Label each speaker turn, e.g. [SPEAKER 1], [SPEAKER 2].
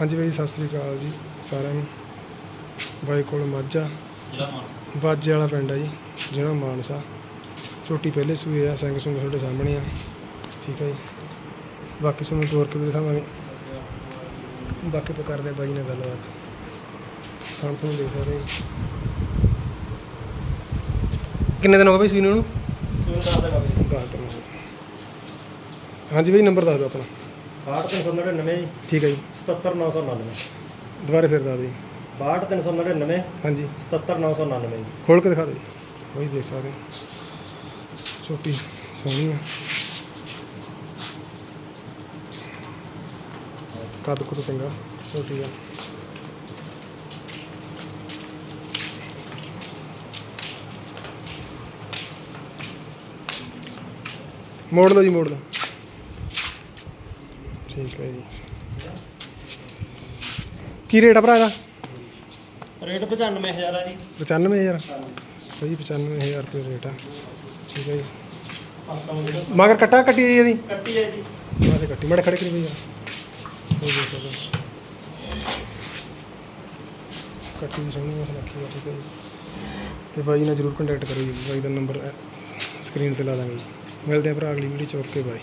[SPEAKER 1] ਹਾਂਜੀ ਬਾਈ ਸਤਿ ਸ੍ਰੀ ਅਕਾਲ ਜੀ ਸਾਰਿਆਂ ਨੂੰ। ਬਾਈ ਕੋਲ ਮਾਝਾ
[SPEAKER 2] ਮਾਨਸਾ।
[SPEAKER 1] ਬਾਜੇ ਵਾਲਾ ਪਿੰਡ ਆ ਜੀ ਜਿਹੜਾ ਮਾਨਸਾ। ਝੋਟੀ ਪਹਿਲੇ ਸੂਏ ਆ ਸਿੰਘ ਸੁੰਗ ਤੁਹਾਡੇ ਸਾਹਮਣੇ ਆ। ਠੀਕ ਹੈ ਜੀ। ਬਾਕੀ ਤੁਹਾਨੂੰ ਤੋਰ ਕੇ ਵੀ ਦਿਖਾਵਾਂਗੇ। ਬਾਕੀ ਆਪਾਂ ਕਰਦੇ ਆ ਬਾਈ ਨਾਲ ਗੱਲਬਾਤ। ਤੁਹਾਨੂੰ ਤੁਹਾਨੂੰ ਦੇਖ ਸਕਦੇ ਜੀ। ਕਿੰਨੇ ਦਿਨ ਹੋ ਗਏ ਬਾਈ ਸੂਈ ਨੂੰ?
[SPEAKER 2] ਦੱਸ ਦੇਗਾ ਵੀ
[SPEAKER 1] ਦੱਸ ਹਾਂਜੀ ਬਾਈ ਨੰਬਰ ਦੱਸ ਦਿਓ ਆਪਣਾ।
[SPEAKER 2] 6399 ਜੀ।
[SPEAKER 1] ਠੀਕ ਹੈ ਜੀ।
[SPEAKER 2] 77999
[SPEAKER 1] ਦੁਬਾਰੇ ਫਿਰ ਦੱਸ ਦਿਓ ਜੀ।
[SPEAKER 2] 6399
[SPEAKER 1] ਹਾਂਜੀ।
[SPEAKER 2] 77999 ਜੀ।
[SPEAKER 1] ਖੋਲ ਕੇ ਦਿਖਾ ਦਿਓ ਜੀ। ਬਾਈ ਦੇਖ ਸਕਦੇ ਹੋ। ਛੋਟੀ ਸੋਹਣੀ ਆ। ਕੱਦ ਕੁੱਦ ਚੰਗਾ। ਛੋਟੀ ਆ। ਮੋੜ ਲਓ ਜੀ ਮੋੜ ਲਓ। ਠੀਕ ਹੈ ਜੀ। ਕੀ ਰੇਟ ਆ ਭਰਾ ਇਹਦਾ?
[SPEAKER 2] ਰੇਟ 95000 ਆ ਜੀ।
[SPEAKER 1] 95000
[SPEAKER 2] ਹਾਂਜੀ
[SPEAKER 1] ਸਹੀ 95000 ਰੁਪਏ ਰੇਟ ਆ। ਠੀਕ ਹੈ ਜੀ। ਮਗਰ ਕੱਟਾ ਕੱਟੀ ਹੈ ਇਹਦੀ?
[SPEAKER 2] ਕੱਟੀ ਹੈ ਜੀ।
[SPEAKER 1] ਵਾਸੇ ਕੱਟੀ ਮੜੇ ਖੜੇ ਕਰੀ ਦੇਖ। ਸਕਦੇ ਹੋ। ਕੱਟੀ ਵੀ ਸੋਹਣੀ ਉਸ ਰੱਖੀ ਆ ਠੀਕ ਹੈ ਜੀ। ਤੇ ਬਾਈ ਨਾਲ ਜਰੂਰ ਕੰਟੈਕਟ ਕਰੋ ਜੀ। ਬਾਈ ਦਾ ਨੰਬਰ ਸਕਰੀਨ ਤੇ ਲਾ ਦਾਂਗੇ ਜੀ। ਮਿਲਦੇ ਆ ਭਰਾ ਅਗਲੀ ਵੀਡੀਓ ਚ। Okay bye.